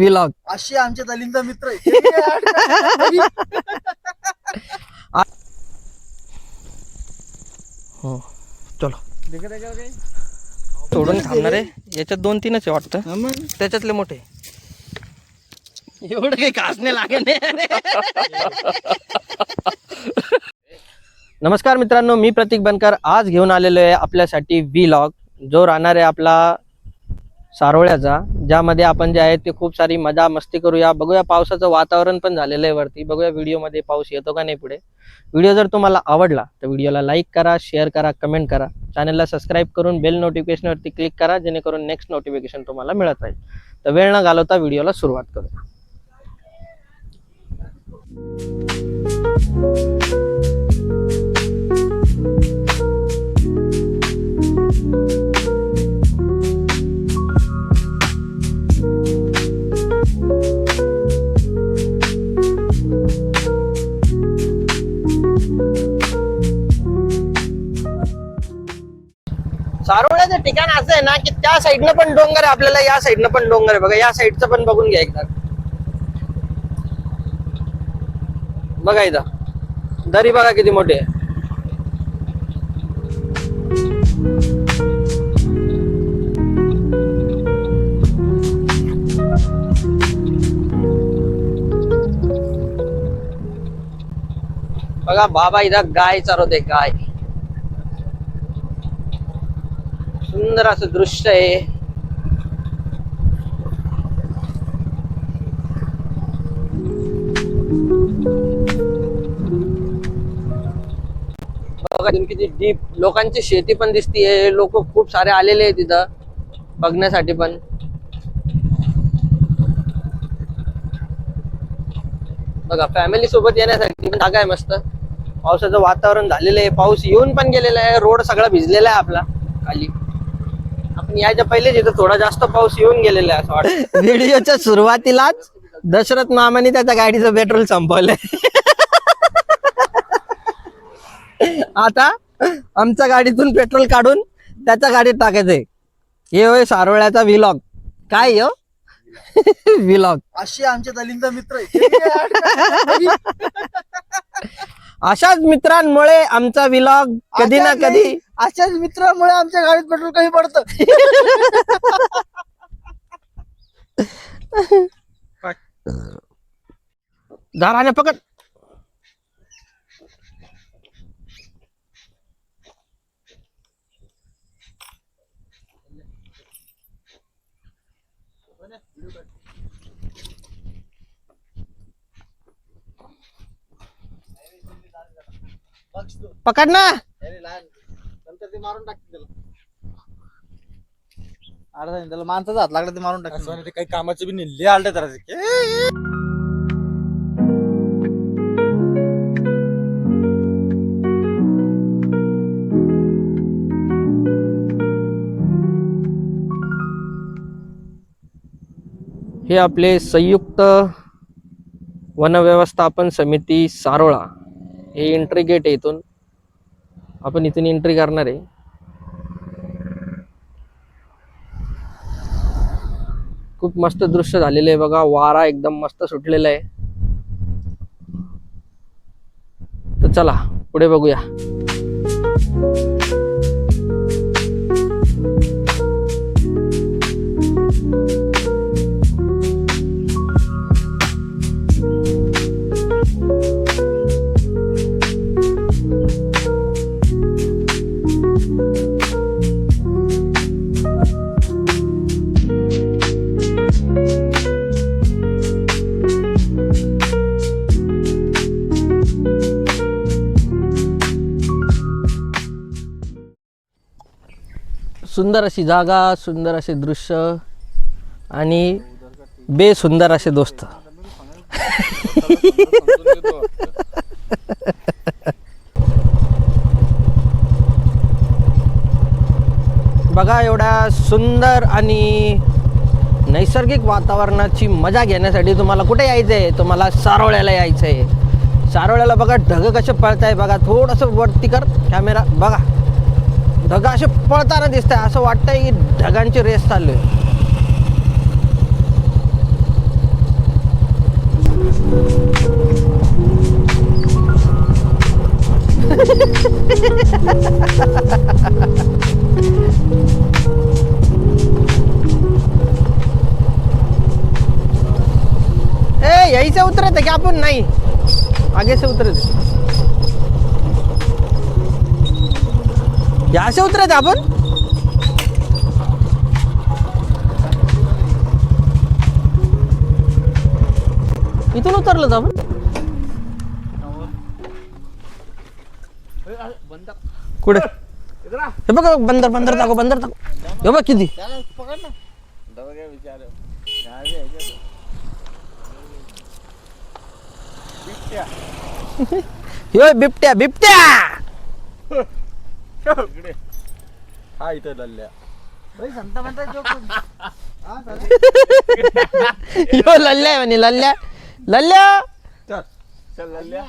Vlog अशी आमच्या दलिंदा मित्र आहे. हो चलो. सोडून थांबणार आहे. याच्यात दोन तीनच आहे वाटतं. त्याच्यातले मोठे. एवढं काही खास नाही. लागेल नमस्कार मित्रांनो मी प्रतीक बनकर आज घेऊन आलेलो आहे आपल्यासाठी व्लॉग जो राहणार आहे आपला सारोळ्याचा ज्यामध्ये आपण जे आहे ते खूप सारी मजा मस्ती करूया. बघूया पावसाचं वातावरण पण झालेलं आहे वरती. बघूया व्हिडिओमध्ये पाऊस येतो का नाही पुढे. व्हिडिओ जर तुम्हाला आवडला तर व्हिडिओला लाईक करा शेअर करा कमेंट करा. चॅनलला सबस्क्राईब करून बेल नोटिफिकेशनवरती क्लिक करा जेणेकरून नेक्स्ट नोटिफिकेशन तुम्हाला मिळत राहील. तर वेळ न घालवता व्हिडिओला सुरुवात करूया. ठिकाण असं आहे ना की त्या साईडनं पण डोंगर आहे आपल्याला या साईडनं पण डोंगर आहे. बघा या साईडचं पण बघून घ्या एकदा. बघा इथं दरी बघा किती मोठी आहे. बघा बाबा इथं गाय चालवते गाय. सुंदर असं दृश्य आहे. बघा किती डीप लोकांची शेती पण दिसतीये. लोक खूप सारे आलेले आहेत तिथं बघण्यासाठी पण. बघा फॅमिली सोबत येण्यासाठी पण जागा आहे मस्त. पावसाचं वातावरण झालेलं आहे. पाऊस येऊन पण गेलेला आहे. रोड सगळा भिजलेला आहे आपला. खाली. आपण यायच्या पहिलेच इथं थोडा जास्त पाऊस येऊन गेलेला आहे असं वाटतं. व्हिडिओच्या सुरुवातीलाच दशरथ मामाने त्याच्या गाडीचं पेट्रोल संपवलंय. आता आमच्या गाडीतून पेट्रोल काढून त्याच्या गाडीत टाकायचंय. हे होय सारोळ्याचा विलॉग काय हो विलॉग अशी आमच्या दलिंदा मित्र आहे. अशाच मित्रांमुळे आमचा विलॉग कधी ना अशाच कधी अशाच मित्रामुळे आमच्या गाडीत पेट्रोल कमी पडतं. दाराने पकड. पकड ना. नंतर ते मारून टाकतील त्याला. अर्धा नाही, त्याला माणसाचा हात लागला ते मारून टाकतील ते काही कामाचे बी नाही. लय आलटे तर हे आपले संयुक्त वन व्यवस्थापन समिती सारोळा. हे एंट्री गेट आहे इथून. आपण इथून एंट्री करणार आहे. खूप मस्त दृश्य झालेलं आहे बघा. वारा एकदम मस्त सुटलेला आहे. तर चला पुढे बघूया. सुंदर अशी जागा सुंदर असे दृश्य आणि बेसुंदर असे दोस्त. बघा एवढ्या सुंदर आणि नैसर्गिक वातावरणाची मजा घेण्यासाठी तुम्हाला कुठे यायचं आहे तुम्हाला सारोळ्याला यायचं आहे सारोळ्याला बघा ढग कसे पळत आहे बघा. थोडंसं वरती कर कॅमेरा बघा. ढग असे पळताना दिसत आहे असं वाटतंय की ढगांची रेस चालू आहे ए यायचं उतरत आहे की आपण नाही? नहीं उतरत से या थे उतरायचं आपण? इथून उतरलं जाऊन आपण कुठे? हे बघ बंदर बंदर टाको बंदर टाको हे बघ किती. बिबट्या बिबट्या! हा इथं लल्ल्या लल्ल्या. आहे म्हणे लल्ल्या. लल्ल्या. चल चल लल्ल्या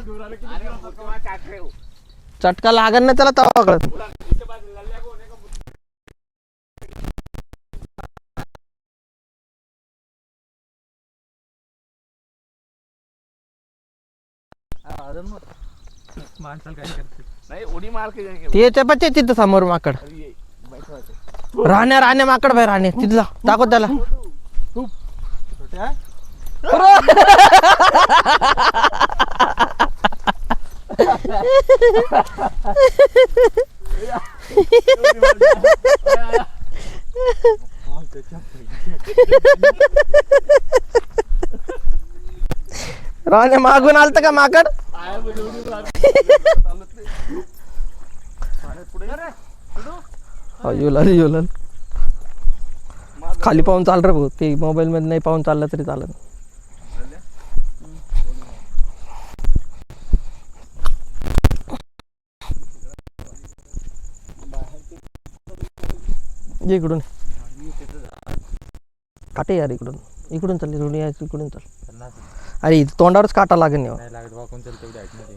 घेऊन आला किती चटका लागन ना त्याला तवा कळत. नाही उडी मार के जाएंगे ते ते बच्चे तिथं समोर माकड. राहण्या राहण्या माकड बाय राहणे तिथला दाखव त्याला. छोट्या राहण्या मागून आलत का माकड हो, युलाल युलाल. खाली पाहून चाल रे भाऊ. ते मोबाईल मध्ये नाही पाहून चाललं तरी चालत ये इकडून. काटे यार इकडून. इकडून चालली यायचं इकडून चाल. अरे तोंडावरच काटा लागेल नाही हो. नाही लागत वाकून चल तेवढी ऐकमध्ये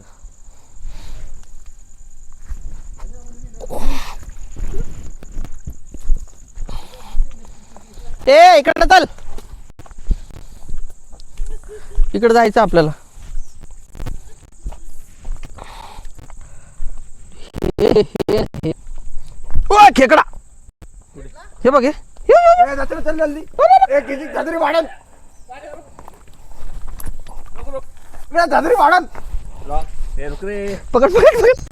ए इकडं चल. इकडे जायचं आपल्याला. हे, हे, हे. ओ, खेकडा हे बघ हे. चल किती वाढन. पकड पकड पकड,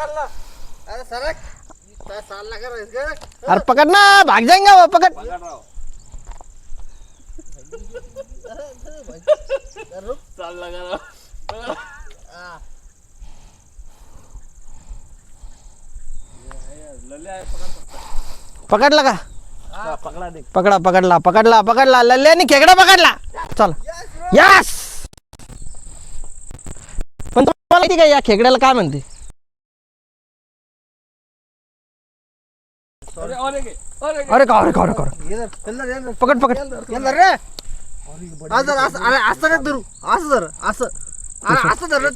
अरे सरक. चालला? अरे पकड ना भाग जाएंगे वो पकड. चाल लगा पकडला का? पकडा दे पकडा पकडला पकडला पकडला. लल्ल्याने खेकडा पकडला. चल. यस पण तुम्हाला माहिती का या खेकड्याला काय म्हणते? अरे का अरे का अरे का. पकड पकड रे असं असं अरे असं धरू असं धर असं अरे असं धर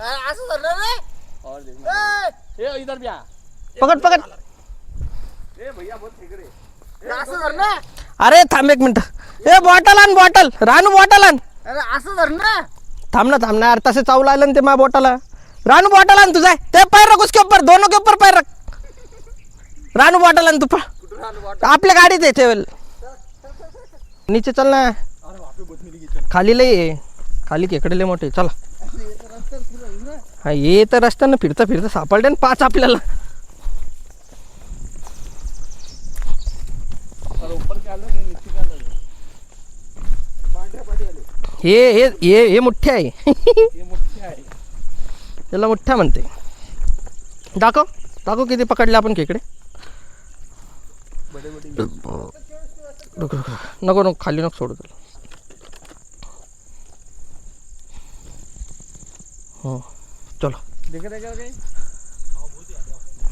असं धर रे. और देख ए, ए इधर भी आ. पकड पकड. ए भैया बहुत अरे असं धर ना? अरे थांब एक मिनिट. ए बॉटल आण बॉटल रानू बॉटल आण. अरे असं धर ना? थांब ना थांब ना यार तसे चावला आलं ना ते मा बॉटल रानू बॉटल आण तुझा. ते पैर रख उसके ऊपर दोनों के ऊपर पैर रख. रानू बॉटल आण तू पण आपल्या गाडीत आहे ठेवेल. नीचे चल ना. खाली लई खाली खेकडे लय मोठे. चला. हा ये तर रस्त्यानं फिरता फिरता सापडले आणि पाच आपल्याला. हे हे हे हे मोठे आहे. त्याला मोठ्या म्हणते. दाखव दाखव किती पकडले आपण खेकडे नको नको नको खाली नको सोडू तुला. हो. चलो।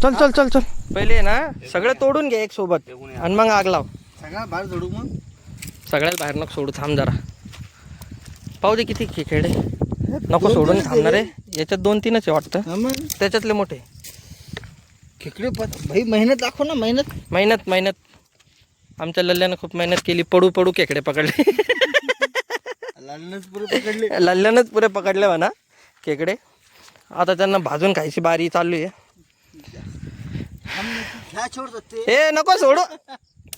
चल चल चल चल। पहिले ना सगळं तोडून घे एक सोबत आणि मग आग लाव. सगळा बाहेर जोडू मग. सगळ्यात बाहेर नको सोडू थांब जरा. पाहू दे किती खे- खेडे नको सोडून थांबणार आहे याच्यात दोन तीनच आहे वाटतं. मग. त्याच्यातले मोठे. खेकडे पत भाई मेहनत दाखव ना मेहनत. मेहनत मेहनत. आमच्या लल्ल्यानं खूप मेहनत केली. पडू पडू खेकडे पकडले. लालनच पुरे पकडले. लल्ल्यानंच पुरे पकडले म्हणा. खेकडे. आता त्यांना भाजून खायची बारी चालू आहे हे नको सोडू.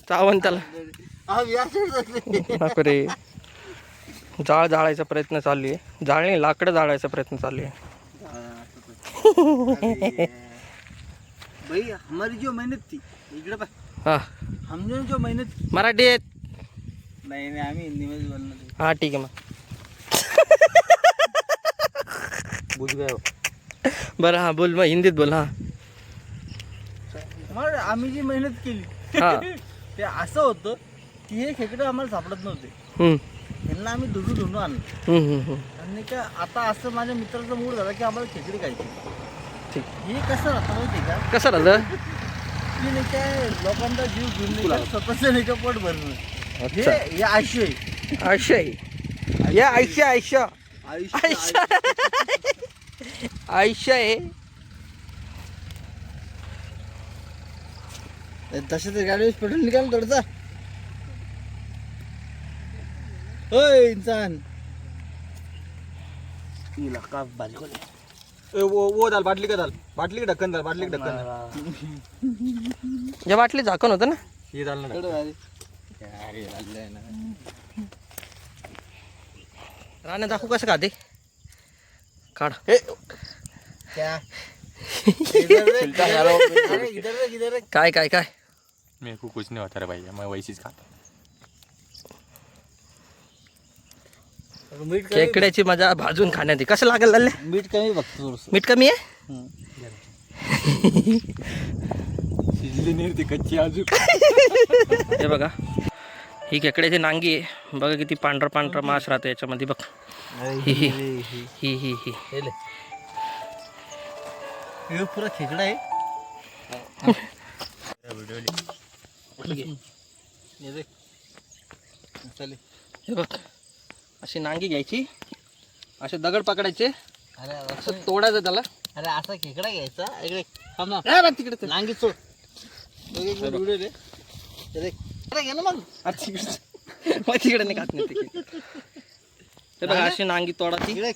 चावण त्याला. नको रे. जाळ जाळायचा प्रयत्न चालू आहे जाळणी लाकडं जाळायचा प्रयत्न चालू आहे भाई हमारी जो मेहनत थी इकडे पाय हा. हमने जो मेहनत मराठी आहेत. नाही नाही आम्ही हिंदी मध्ये बोलणार हा ठीक आहे मग. बुझ गए बरं हा बोल मग हिंदीत बोल हा. मग आम्ही जी मेहनत केली ते असं होतं की हे खेकडे आम्हाला सापडत नव्हते. हम्म, यांना आम्ही धुडू धुडू आणलं. हम्म, हम्म, हम्म. आणि का आता असं माझ्या मित्राचा मूड झाला की आम्हाला खेकडे खायची. ठीक. हे कसं राहतं माहिती का? कसं राहिलं की नाही काय लोकांचा जीव घेऊन नाही का स्वतःचं नाही का पोट भरणं. हे अच्छा. हे आयुष्य आहे. आयुष्य या आयुष्य आयुष्य. आयुष्य. आयुष्य आहे. तसे तर गाडी पेट्रोल निघाल थोडसा. होय इंसान तिला का बारीक वो वो दाल बाटली का दाल? बाटली का ढक्कन दाल बाटली का ढक्कन दाल. बाटली झाकण होतं ना? ये दाल ना. राणे दाखवू कसं खाते? काढ. क्या? इधर इधर इधर इधर. काय काय काय? मेरे को कुछ नहीं होता रे भाई मैं वैसे ही। खाता मीठ कमी खेकड्याची मजा भाजून खाण्यात आहे. कसं लागेल लल्ले? मीठ कमी बघतो थोडस. मीठ कमी आहे? शिजली नाही ती कच्ची अजून. हे बघा. ही खेकड्याची नांगी आहे. बघा किती पांढरा पांढरा मास राहतो याच्यामध्ये बघ. ही ही. ही ही ही. पुरा खेकडा आहे. हे. हे बघ. अशी नांगी घ्यायची. असे दगड पकडायचे. अरे असं तोडायचं त्याला. अरे असा खेकडा घ्यायचा. इकडे थांब ना. तिकडे. नांगी मिनिट व्हिडिओ देख. अरे घे ना मग. आ, तिकडे. मग तिकडे नाही खात नाही तिकडे हे बघा अशी नांगी तोडाची हे.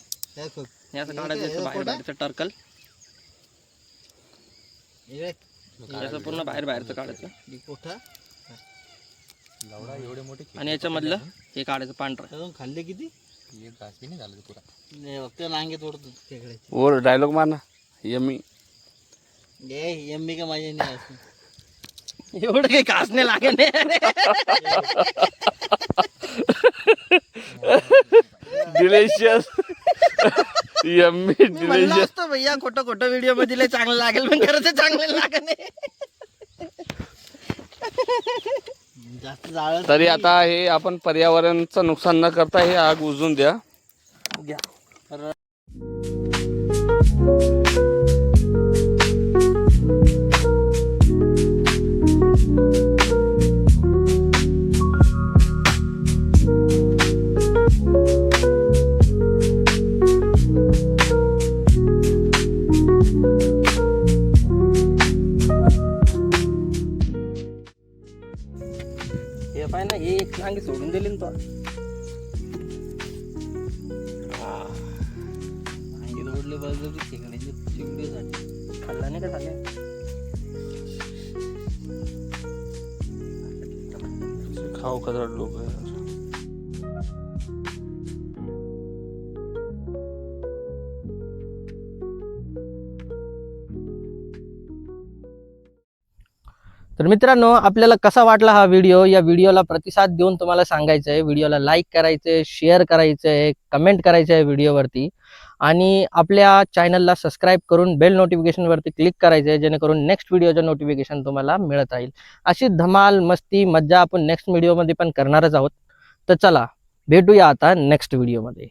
हे असं काढायचं याचं बाहेर बाहेरचं टर्कल इकडे याचं पूर्ण बाहेर बाहेरचं काढायचं ही कोठा लवडा एवढे मोठे आणि याच्यामधलं हे काढायचं पांढरं खाल्ले किती और डायलॉग मारना यम्मी ये का माझ्या नाही असं एवढं काही खास नाही डिलिशियस यम्मी म्हणलं डिलिशियस असतं भैया खोटं खोटं व्हिडिओमध्ये लय चांगलं लागेल पण खरंच ते चांगलं लागत नाही जास्त जाळ तरी आता हे आपण पर्यावरणाचं नुकसान न करता हे आग उजून द्या. घ्या खाऊ खदर लोक तर मित्रांनो आपल्याला कसा वाटला हा व्हिडिओ? या व्हिडिओला प्रतिसाद देऊन तुम्हाला सांगायचं आहे व्हिडिओला लाईक करायचं आहे शेअर करायचं आहे कमेंट करायचं आहे व्हिडिओवरती. आणि आपल्या चॅनलला सबस्क्राईब करून बेल नोटिफिकेशनवरती क्लिक करायचं आहे जेणेकरून नेक्स्ट व्हिडिओचं नोटिफिकेशन तुम्हाला मिळत राहील. अशी धमाल मस्ती मज्जा आपण नेक्स्ट व्हिडिओमध्ये पण करणारच आहोत. तर चला भेटूया आता नेक्स्ट व्हिडिओमध्ये